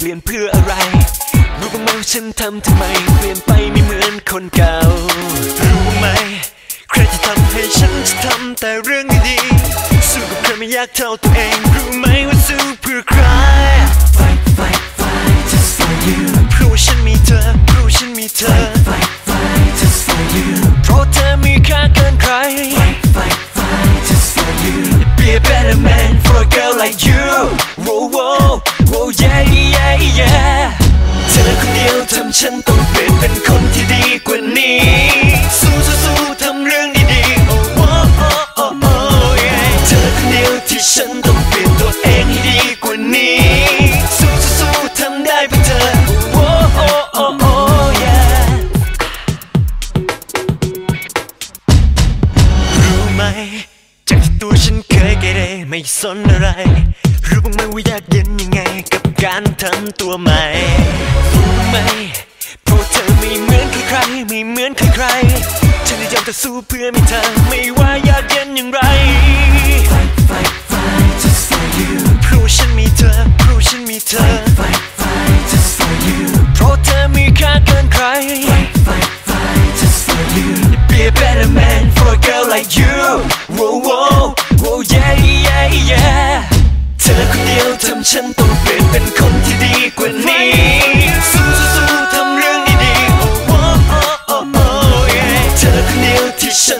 ปลี่ยนเพื่ออะไร รู้บ้างไหมว่าฉันทำทำไม เปลี่ยนไปไม่เหมือนคนเก่า รู้ไหม ใครจะทำให้ฉันจะทำแต่เรื่องดีๆสู้กับใครไม่ยากเท่าตัวเอง รู้ไหมว่าสู้ Be a better man for a girl like you Whoa whoa whoa yeah yeah yeah เธอคนเดียวทำฉันต้องเปลี่ยนเป็นคนที่ดีกว่านี้ สู้สู้สู้ทำเรื่องดีๆ oh oh oh oh oh yeah เธอคนเดียวที่ฉันต้องเปลี่ยนตัวเองให้ดีกว่านี้ สู้สู้สู้ทำได้เพื่อเธอ oh oh oh oh yeah รู้ไหม ไม่สนอะไร รู้บ้างไหมว่ายากเย็นยังไง กับการทำตัวใหม่รู้ไหมเพราะเธอไม่เหมือนใครๆไม่เหมือนใครๆฉันจะยอมต่อสู้เพื่อมีเธอ ไม่ว่ายากเย็นอย่างไร Fight fight fight just for you เพราะฉันมีเธอเพราะฉันมีเธอ Fight fight just for you เพราะเธอมีค่าเกินใคร เปลี่ยนเป็นคนที่ดีกว่านี้สู้สู้ทำเรื่องดีๆ oh oh oh oh yeah เธอคนเดียวที่ฉัน